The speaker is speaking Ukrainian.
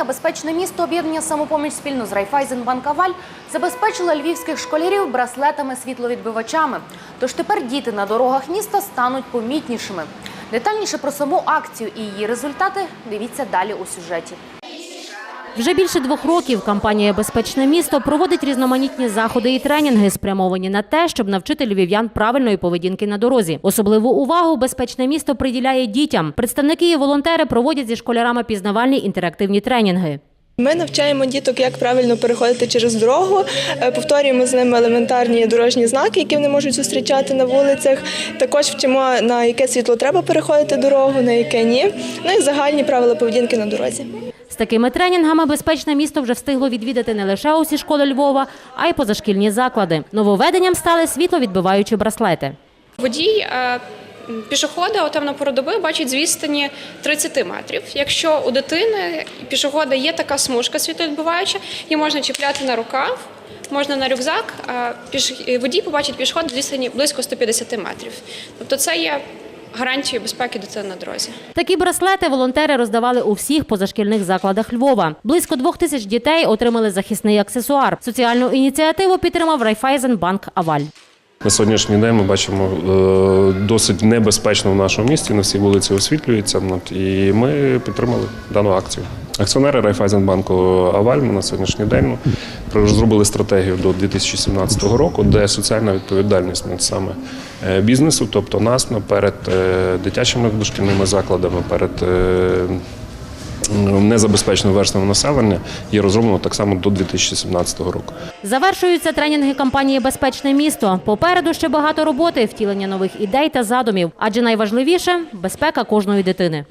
безпечне місто об'єднання самопоміч спільно з Райфайзенбанк Аваль забезпечила львівських школярів браслетами світловідбивачами. Тож тепер діти на дорогах міста стануть помітнішими. Детальніше про саму акцію і її результати дивіться далі у сюжеті. Вже більше двох років кампанія Безпечне місто проводить різноманітні заходи і тренінги, спрямовані на те, щоб навчити львів'ян правильної поведінки на дорозі. Особливу увагу безпечне місто приділяє дітям. Представники і волонтери проводять зі школярами пізнавальні інтерактивні тренінги. Ми навчаємо діток, як правильно переходити через дорогу, е, повторюємо з ними елементарні дорожні знаки, які вони можуть зустрічати на вулицях. Також вчимо на яке світло треба переходити дорогу, на яке ні. Ну і загальні правила поведінки на дорозі. Такими тренінгами безпечне місто вже встигло відвідати не лише усі школи Львова, а й позашкільні заклади. Нововведенням стали світловідбиваючі браслети. Водій е, пішохода о темну пору доби бачить з відстані 30 метрів. Якщо у дитини пішохода є така смужка світловідбиваюча, її можна чіпляти на рукав, можна на рюкзак, а водій побачить пішоход з відстані близько 150 метрів. Тобто це є гарантією безпеки дитини на дорозі. Такі браслети волонтери роздавали у всіх позашкільних закладах Львова. Близько двох тисяч дітей отримали захисний аксесуар. Соціальну ініціативу підтримав Райфайзенбанк Аваль. На сьогоднішній день ми бачимо е, досить небезпечно в нашому місті. На всі вулиці освітлюється. От, І ми підтримали дану акцію. Акціонери Райфайзенбанку Аваль ми на сьогоднішній день ну, зробили стратегію до 2017 року, де соціальна відповідальність над саме е, бізнесу, тобто нас ну, перед е, дитячими дошкільними закладами, перед е, незабезпеченою верствами населення є розроблено так само до 2017 року. Завершуються тренінги кампанії Безпечне місто. Попереду ще багато роботи, втілення нових ідей та задумів. Адже найважливіше безпека кожної дитини.